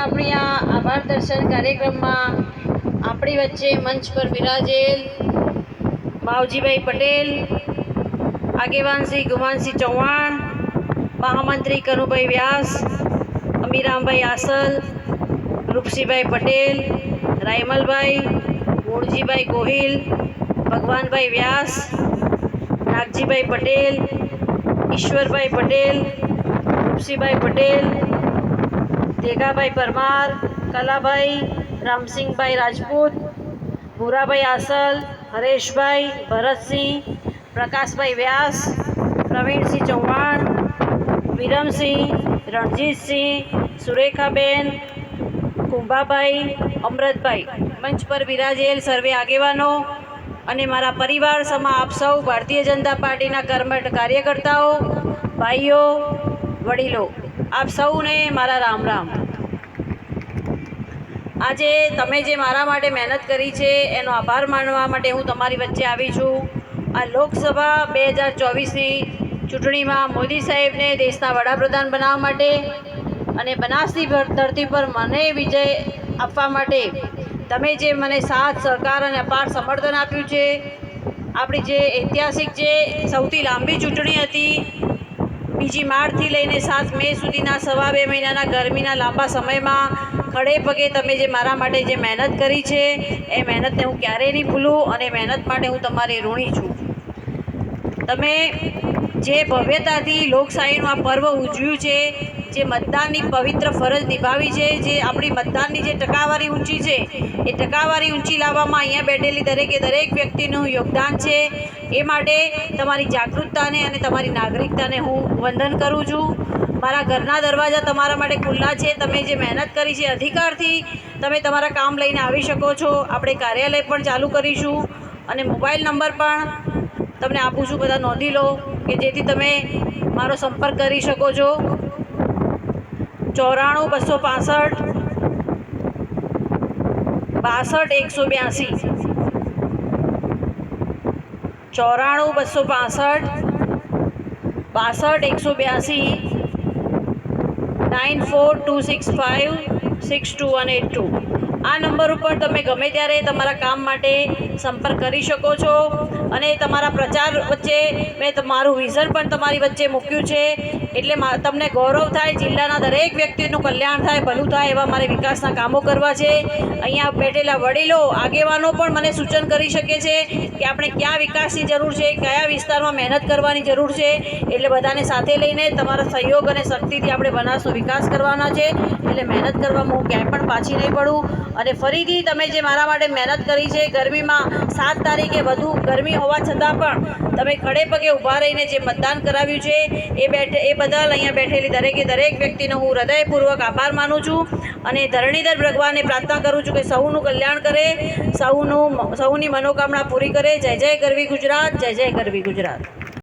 આપણી આ આભાર દર્શન કાર્યક્રમમાં આપણી વચ્ચે મંચ પર બિરાજેલ માવજીભાઈ પટેલ, આગેવાન શ્રી ગુમાનસિંહ ચૌહાણ, મહામંત્રી કનુભાઈ વ્યાસ, અમીરામભાઈ આસલ, રૂપસીભાઈ પટેલ, રાયમલભાઈ મૂળજીભાઈ ગોહિલ, ભગવાનભાઈ વ્યાસ, નાગજીભાઈ પટેલ, ઈશ્વરભાઈ પટેલ, રૂપસીભાઈ પટેલ દેગાભાઈ પરમાર, કલાભાઈ, રામસિંહભાઈ રાજપૂત, ભૂરાભાઈ આસલ, હરેશભાઈ ભરતસિંહ, પ્રકાશભાઈ વ્યાસ, પ્રવીણસિંહ ચૌહાણ, વિરમસિંહ, રણજીતસિંહ, સુરેખાબેન, કુંભાભાઈ, અમૃતભાઈ. મંચ પર બિરાજેલ સર્વે આગેવાનો અને મારા પરિવાર સમા આપ સૌ ભારતીય જનતા પાર્ટીના કર્મઠ કાર્યકર્તાઓ, ભાઈઓ વડીલો, આપ સૌને મારા રામ રામ. આજે તમે જે મારા માટે મહેનત કરી છે, એનો આભાર માનવા માટે હું તમારી વચ્ચે આવી છું. આ લોકસભા બે હજાર ચોવીસની ચૂંટણીમાં મોદી સાહેબને દેશના વડાપ્રધાન બનાવવા માટે અને બનાસની ધરતી પર મને વિજય આપવા માટે તમે જે મને સાથ, સહકાર અને અપાર સમર્થન આપ્યું છે, આપણી જે ઐતિહાસિક જે સૌથી લાંબી ચૂંટણી હતી બીજી માર્ચથી લઈને સાત મે સુધીના સવા બે મહિનાના ગરમીના લાંબા સમયમાં ખડે પગે તમે જે મારા માટે જે મહેનત કરી છે, એ મહેનતને હું ક્યારેય નહીં ભૂલું અને મહેનત માટે હું તમારી ઋણી છું. તમે જે ભવ્યતાથી લોકશાહીનું આ પર્વ ઉજવ્યું છે, જે મતદાનની પવિત્ર ફરજ નિભાવી છે, જે આપણી મતદાનની જે ટકાવારી ઊંચી છે, એ ટકાવારી ઊંચી લાવવામાં અહીંયા બેઠેલી દરેકે દરેક વ્યક્તિનું યોગદાન છે. એ માટે તમારી જાગૃતતાને અને તમારી નાગરિકતાને હું વંદન કરું છું. મારા ઘરના દરવાજા તમારા માટે ખુલ્લા છે. તમે જે મહેનત કરી છે અધિકારથી, તમે તમારા કામ લઈને આવી શકો છો. આપણે કાર્યાલય પણ ચાલુ કરીશું. અને મોબાઈલ નંબર પણ તમને આપું છું બધા નોંધી લો કે જેથી તમે મારો સંપર્ક કરી શકો છો. ચોરાણું બસો પાસઠ. બાસઠ એકસો બ્યાસી. ચોરાણું બસો પાસઠ. બાસઠ એકસો બ્યાસી. Nine four two six five six two one eight two. આ નંબર ઉપર તમે ગમે ત્યારે તમારા કામ માટે સંપર્ક કરી શકો છો. અને તમારા પ્રચાર વચ્ચે મેં તમારું વિઝન પણ તમારી વચ્ચે મૂક્યું છે. એટલે તમને ગૌરવ થાય, જિલ્લાના દરેક વ્યક્તિનું કલ્યાણ થાય, ભલું થાય એવા મારે વિકાસના કામો કરવા છે. અહીંયા બેઠેલા વડીલો, આગેવાનો પણ મને સૂચન કરી શકે છે કે આપણે ક્યાં વિકાસની જરૂર છે, કયા વિસ્તારમાં મહેનત કરવાની જરૂર છે. એટલે બધાને સાથે લઈને તમારા સહયોગ અને શક્તિથી આપણે બનાસનો વિકાસ કરવાના છે. એટલે મહેનત કરવામાં હું ક્યાંય પણ પાછી નહીં પડું. અને ફરીથી તમે જે મારા માટે મહેનત કરી છે, ગરમીમાં સાત તારીખે વધુ ગરમી હોવા છતાં પણ તમે ખડે પગે ઊભા રહીને જે મતદાન કરાવ્યું છે, એ બેઠે, એ બદલ અહીંયા બેઠેલી દરેકે દરેક વ્યક્તિનો હું હૃદયપૂર્વક આભાર માનું છું અને ધરણીધર ભગવાનને પ્રાર્થના કરું છું કે સૌનું કલ્યાણ કરે સૌનું સૌની મનોકામના પૂરી કરે. જય જય ગરવી ગુજરાત, જય જય ગરવી ગુજરાત.